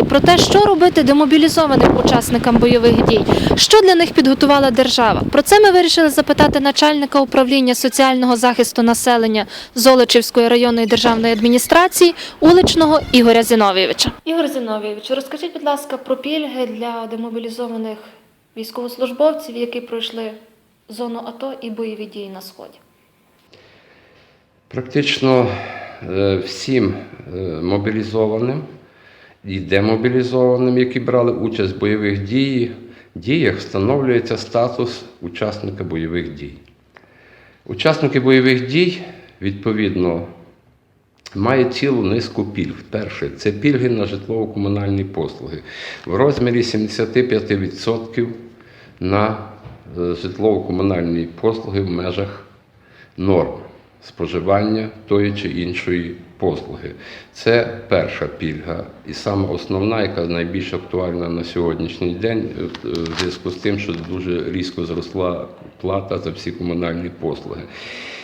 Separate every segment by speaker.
Speaker 1: інформації про те, що робити демобілізованим учасникам бойових дій, що для них підготувала держава. Про це ми вирішили запитати начальника управління соціального захисту населення Золочівської районної державної адміністрації уличного Ігоря Зіновійовича. Ігор Зіновійович, розкажіть, будь ласка, про пільги для демобілізованих військовослужбовців, які пройшли зону АТО і бойові дії на сході.
Speaker 2: Практично е, всім е, мобілізованим і демобілізованим, які брали участь в бойових дій, діях, встановлюється статус учасника бойових дій. Учасники бойових дій, відповідно, мають цілу низку пільг. Перше, це пільги на житлово-комунальні послуги в розмірі 75% на е, житлово-комунальні послуги в межах норм споживання тої чи іншої послуги. Це перша пільга, і саме основна, яка найбільш актуальна на сьогоднішній день, е, в зв'язку з тим, що дуже різко зросла плата за всі комунальні послуги.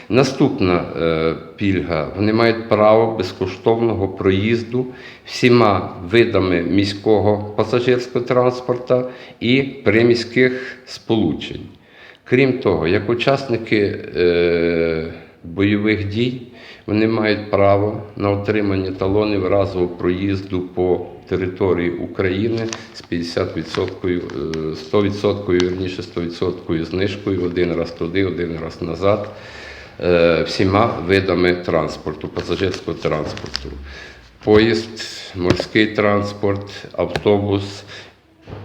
Speaker 2: Наступна е, пільга. Вони мають право безкоштовного проїзду всіма видами міського пасажирського транспорту і приміських сполучень. Крім того, як учасники е, бойових дій, вони мають право на отримання талонів разового проїзду по території України з 50%, е, 100%, вірніше 100% знижкою один раз туди, один раз назад, е, всіма видами транспорту, пасажирського транспорту. Поїзд, морський транспорт, автобус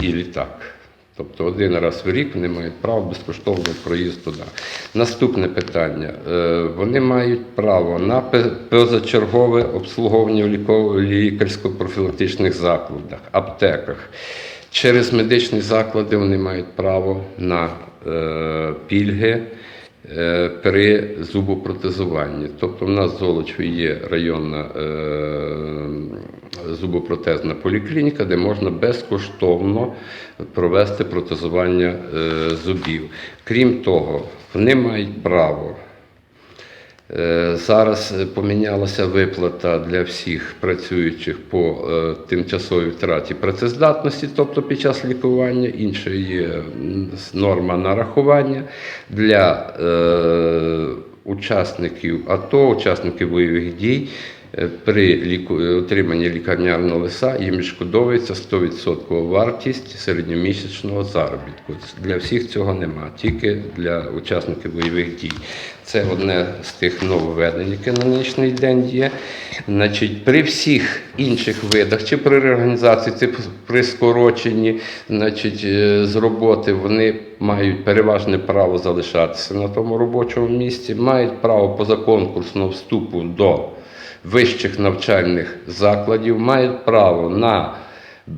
Speaker 2: і літак. Тобто один раз в рік вони мають право безкоштовно проїзд туди. Наступне питання. Е, Вони мають право на позачергове обслуговування в лікарсько-профілактичних закладах, аптеках. Через медичні заклади вони мають право на е, пільги при зубопротезуванні. Тобто в нас в є районна е, зубопротезна поліклініка, де можна безкоштовно провести протезування е, зубів. Крім того, вони мають право Е, Зараз е, помінялася виплата для всіх працюючих по е, тимчасовій втраті працездатності, тобто під час лікування. Інша є норма нарахування для е, учасників АТО, учасників бойових дій. Е, При ліку... е, отриманні лікарняного лиса їм відшкодовується 100% вартість середньомісячного заробітку. Для всіх цього нема, тільки для учасників бойових дій. Це одне з тих нововведень, яке на нинішній день є. Значить, при всіх інших видах, чи при реорганізації, чи при скороченні значить, е, з роботи, вони мають переважне право залишатися на тому робочому місці, мають право позаконкурсного вступу до вищих навчальних закладів, мають право на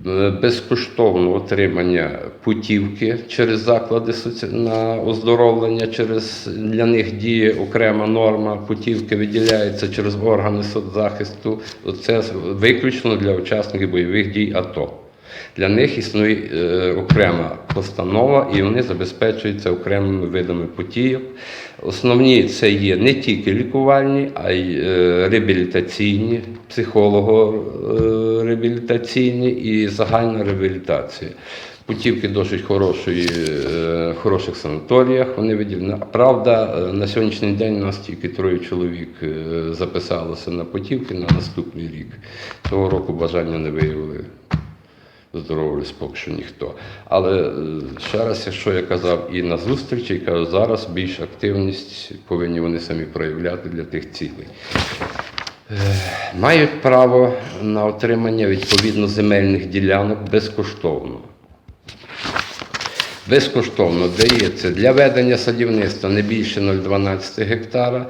Speaker 2: е, безкоштовне отримання путівки через заклади на оздоровлення, через для них діє окрема норма, путівки виділяється через органи соцзахисту. Це виключно для учасників бойових дій АТО. Для них існує е, окрема постанова, і вони забезпечуються окремими видами путівок. Основні це є не тільки лікувальні, а й е, реабілітаційні, психолого-реабілітаційні і загальна реабілітація. Путівки досить хорошої, е, хороших санаторіях вони виділені. Правда, е, на сьогоднішній день у нас тільки троє чоловік е, записалося на путівки на наступний рік. Цього року бажання не виявили здоров'я поки що ніхто. Але е, ще раз, якщо я казав і на зустрічі, кажу, зараз більш активність повинні вони самі проявляти для тих цілей. Е, Мають право на отримання відповідно земельних ділянок безкоштовно. Безкоштовно дається для ведення садівництва не більше 0,12 гектара,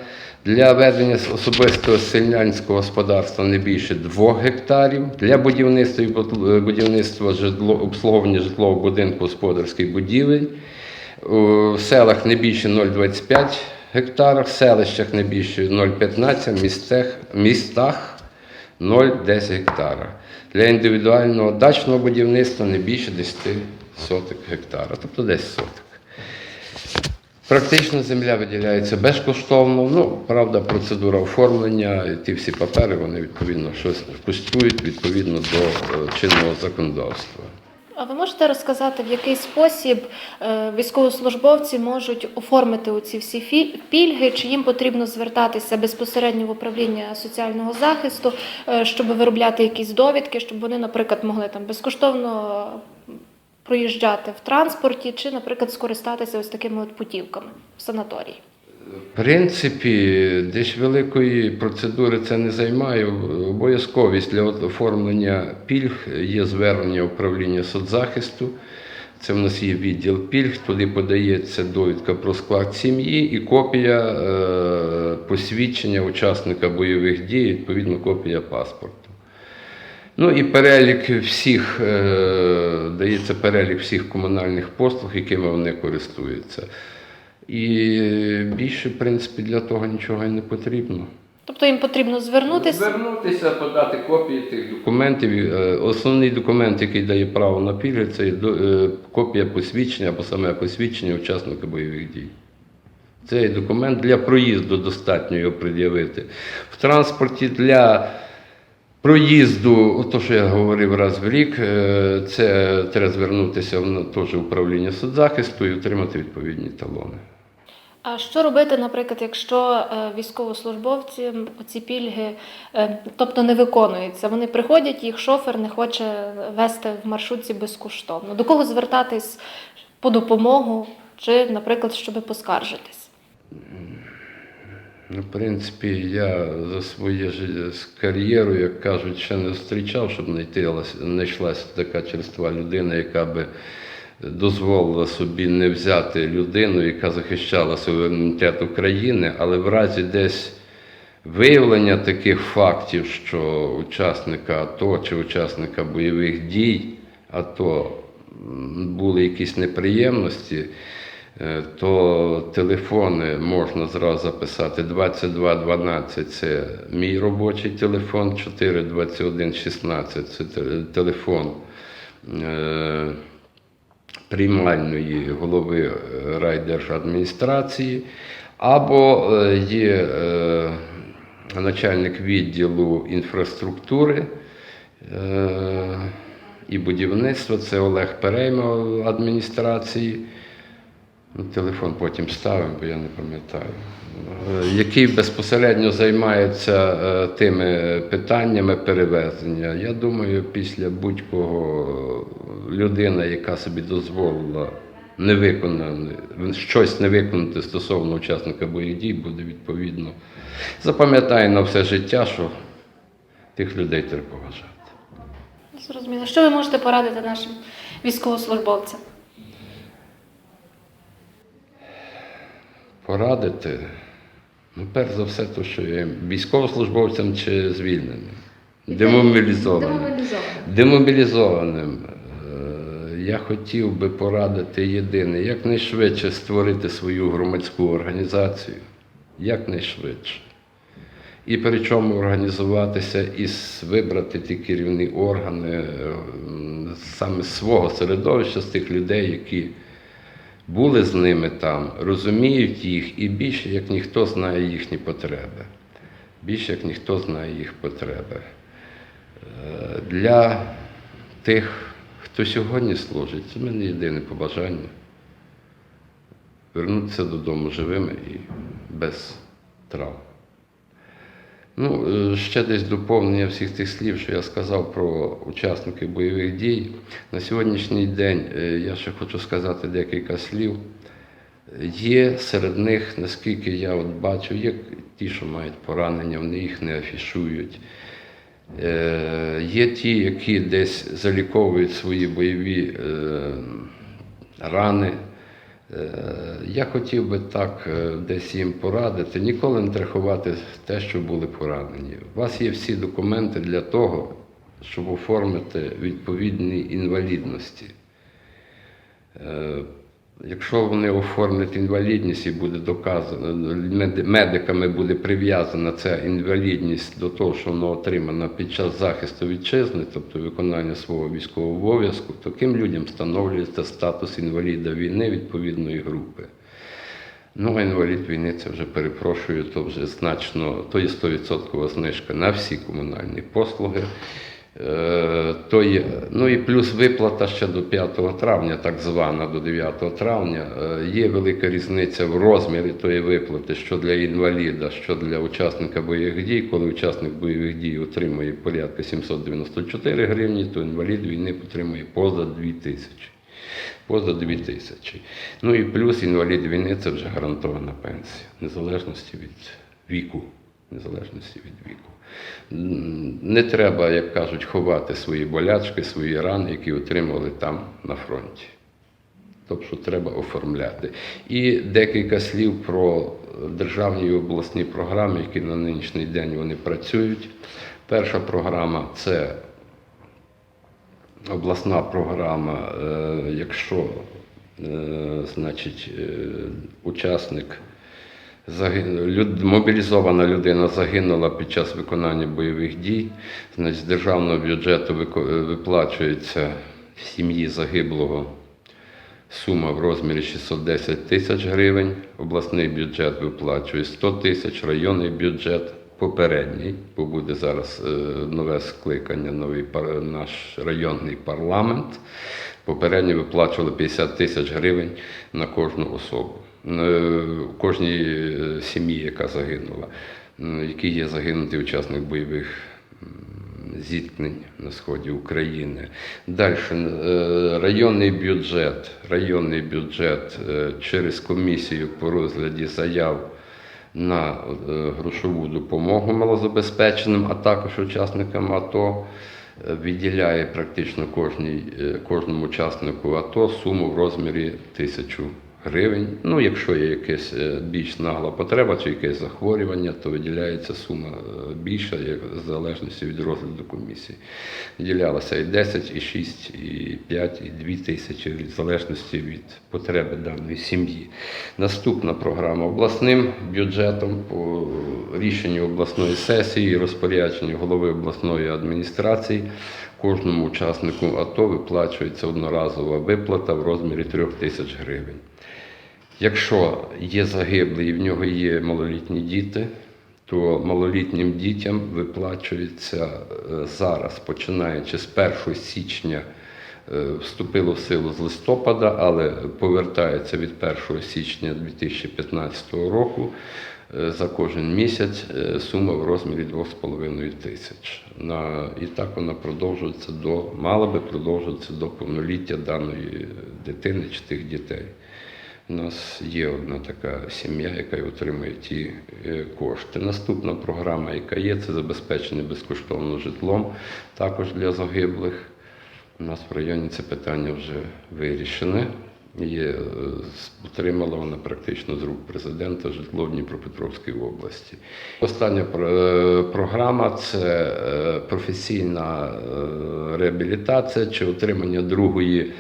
Speaker 2: для ведення особистого селянського господарства не більше 2 гектарів, для будівництва і будівництва житло, обслуговування житлового будинку господарських будівель, у селах не більше 0,25 гектарах, в селищах не більше 0,15, місцях, містах 0,10 гектара. Для індивідуального дачного будівництва не більше 10 соток гектара, тобто 10 соток. Практично земля виділяється безкоштовно. Ну, правда, процедура оформлення, ті всі папери, вони відповідно щось коштують відповідно до е, чинного законодавства.
Speaker 1: А ви можете розказати, в який спосіб е, військовослужбовці можуть оформити оці всі пільги, чи їм потрібно звертатися безпосередньо в управління соціального захисту, е, щоб виробляти якісь довідки, щоб вони, наприклад, могли там безкоштовно проїжджати в транспорті, чи, наприклад, скористатися ось такими от путівками в санаторії?
Speaker 2: В принципі, десь великої процедури це не займає. Обов'язковість для оформлення пільг є звернення управління соцзахисту. Це в нас є відділ пільг, туди подається довідка про склад сім'ї і копія е, посвідчення учасника бойових дій, відповідно, копія паспорту. Ну і перелік всіх, е, дається перелік всіх комунальних послуг, якими вони користуються. І більше, в принципі, для того нічого і не потрібно.
Speaker 1: Тобто їм потрібно звернутися.
Speaker 2: Звернутися, подати копії тих документів. Е, Основний документ, який дає право на пільги, це е, копія посвідчення або саме посвідчення учасника бойових дій. Цей документ для проїзду достатньо його пред'явити. В транспорті для проїзду, то, що я говорив раз в рік, е, це треба звернутися в теж управління соцзахисту і отримати відповідні талони.
Speaker 1: А що робити, наприклад, якщо е, військовослужбовці оці пільги, е, тобто не виконуються? Вони приходять, їх шофер не хоче вести в маршрутці безкоштовно. До кого звертатись по допомогу чи, наприклад, щоб поскаржитись?
Speaker 2: Ну, в принципі, я за своє кар'єру, як кажуть, ще не зустрічав, щоб знайшлася така черства людина, яка би дозволила собі не взяти людину, яка захищала суверенітет України, але в разі десь виявлення таких фактів, що учасника АТО чи учасника бойових дій АТО були якісь неприємності, то телефони можна зразу записати 2212 це мій робочий телефон, 42116 це телефон. е, приймальної голови е, райдержадміністрації, або е, є е, начальник відділу інфраструктури е, і будівництва, це Олег Перейма адміністрації. Ну, Телефон потім ставимо, бо я не пам'ятаю. Е, Який безпосередньо займається е, тими питаннями перевезення. Я думаю, після будь-кого людина, яка собі дозволила не виконати, щось не виконати стосовно учасника бойових дій, буде відповідно. Запам'ятає на все життя, що тих людей треба поважати.
Speaker 1: Зрозуміло. Що ви можете порадити нашим військовослужбовцям?
Speaker 2: Порадити, ну, перш за все, то, що є військовослужбовцям чи звільненим, демобілізованим. Демобілізованим. е, Я хотів би порадити єдине, якнайшвидше створити свою громадську організацію, якнайшвидше. І причому організуватися і вибрати ті керівні органи саме з свого середовища, з тих людей, які були з ними там, розуміють їх і більше як ніхто знає їхні потреби. Більше як ніхто знає їх потреби. Е, Для тих, хто сьогодні служить, це в мене єдине побажання вернутися додому живими і без травм. Ну, е, ще десь доповнення всіх тих слів, що я сказав про учасників бойових дій. На сьогоднішній день е, я ще хочу сказати декілька слів. Є серед них, наскільки я от бачу, є ті, що мають поранення, вони їх не афішують. Е, Є ті, які десь заліковують свої бойові рани. Е, Я хотів би так е, десь їм порадити. Ніколи не трахувати те, що були поранені. У вас є всі документи для того, щоб оформити відповідні інвалідності. Якщо вони оформлять інвалідність і буде доказано, медиками буде прив'язана ця інвалідність до того, що вона отримана під час захисту вітчизни, тобто виконання свого військового обов'язку, таким людям встановлюється статус інваліда війни відповідної групи. Ну, а інвалід війни це вже перепрошую, то вже значно, то є 100% знижка на всі комунальні послуги. Е, То є, ну і плюс виплата ще до 5 травня, так звана до 9 травня. Е, Є велика різниця в розмірі тої виплати, що для інваліда, що для учасника бойових дій. Коли учасник бойових дій отримує порядка 794 гривні, то інвалід війни отримує поза 2 тисячі. Поза 2 тисячі. Ну і плюс інвалід війни це вже гарантована пенсія, незалежності від віку. Незалежності від віку. Не треба, як кажуть, ховати свої болячки, свої рани, які отримали там на фронті. Тобто треба оформляти. І декілька слів про державні і обласні програми, які на нинішній день вони працюють. Перша програма це обласна програма, е, якщо е, значить, е, учасник мобілізована людина загинула під час виконання бойових дій, значить, з державного бюджету е, виплачується сім'ї загиблого сума в розмірі 610 тисяч гривень, обласний бюджет виплачує 100 тисяч, районний бюджет попередній, бо буде зараз е, нове скликання, новий наш районний парламент. Попередньо виплачували 50 тисяч гривень на кожну особу, е, кожній е, сім'ї, яка загинула, який є загинутий учасник бойових зіткнень на сході України. Далі районний бюджет, районний бюджет е, через комісію по розгляді заяв на е, грошову допомогу малозабезпеченим, а також учасникам АТО. е, Відділяє практично кожній, е, кожному учаснику АТО суму в розмірі тисячу гривень. Ну, якщо є якась е, більш нагла потреба чи якесь захворювання, то виділяється сума е, більша, як в залежності від розгляду комісії. Виділялося і 10, і 6, і 5, і 2 тисячі, в залежності від потреби даної сім'ї. Наступна програма обласним бюджетом по рішенню обласної сесії, розпорядженню голови обласної адміністрації. Кожному учаснику АТО виплачується одноразова виплата в розмірі 3 тисяч гривень. Якщо є загиблий і в нього є малолітні діти, то малолітнім дітям виплачується е, зараз, починаючи з 1 січня, е, вступило в силу з листопада, але повертається від 1 січня 2015 року е, за кожен місяць сума в розмірі 2,5 тисяч. І так вона продовжується до, мала би продовжуватися до повноліття даної дитини чи тих дітей. У нас є одна така сім'я, яка отримує ті е, кошти. Наступна програма, яка є, це забезпечення безкоштовно житлом, також для загиблих. У нас в районі це питання вже вирішене. Є, е, отримала вона практично з рук президента житло в Дніпропетровській області. Остання е, програма це професійна реабілітація чи отримання другої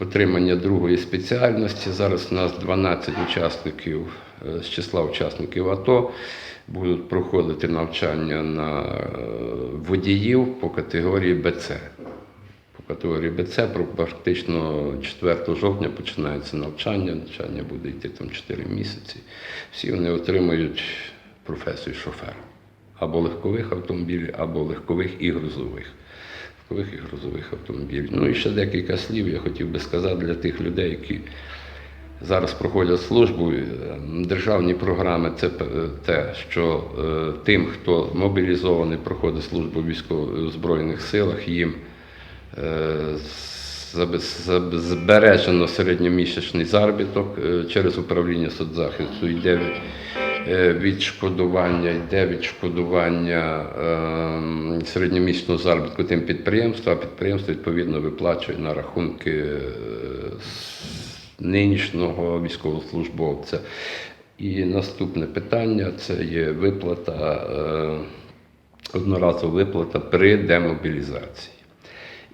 Speaker 2: отримання другої спеціальності. Зараз у нас 12 учасників е, з числа учасників АТО будуть проходити навчання на е, водіїв по категорії БЦ. По категорії БЦ практично 4 жовтня починається навчання. Навчання буде йти там 4 місяці. Всі вони отримують професію шофера або легкових автомобілів, або легкових і грузових. Легкових і грузових автомобілів. Ну і ще декілька слів я хотів би сказати для тих людей, які зараз проходять службу. Е, Державні програми це те, що е, тим, хто мобілізований, проходить службу в військово-збройних силах, їм е, збережено середньомісячний заробіток е, через управління соцзахисту йде е, відшкодування, йде відшкодування е, середньомісячного заробітку тим підприємствам, а підприємство відповідно виплачує на рахунки е, нинішнього військовослужбовця. І наступне питання це є виплата, е, одноразова виплата при демобілізації.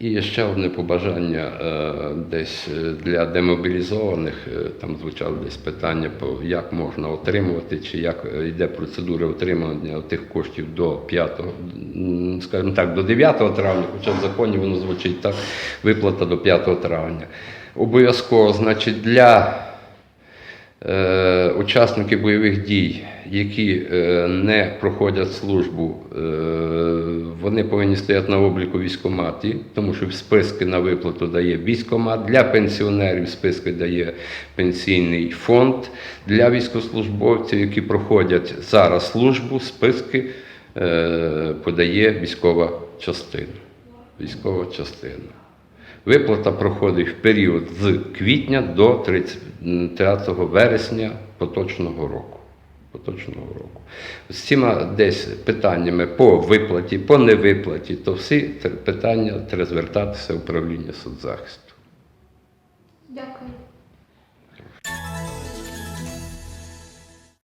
Speaker 2: І ще одне побажання е, десь е, для демобілізованих. е, Там звучало десь питання, по як можна отримувати, чи як йде процедура отримання тих коштів до 5, м, скажімо так, до 9 травня, хоча в законі воно звучить так, виплата до 5 травня. Обов'язково, значить, для Учасники бойових дій, які е, не проходять службу, е, вони повинні стояти на обліку військкоматі, тому що списки на виплату дає військкомат. Для пенсіонерів списки дає пенсійний фонд. Для військовослужбовців, які проходять зараз службу, списки е, подає військова частина. Військова частина. Виплата проходить в період з квітня до 30 вересня поточного року. Поточного року. З цими десь питаннями по виплаті, по невиплаті, то всі питання треба звертатися в управління соцзахисту.
Speaker 1: Дякую.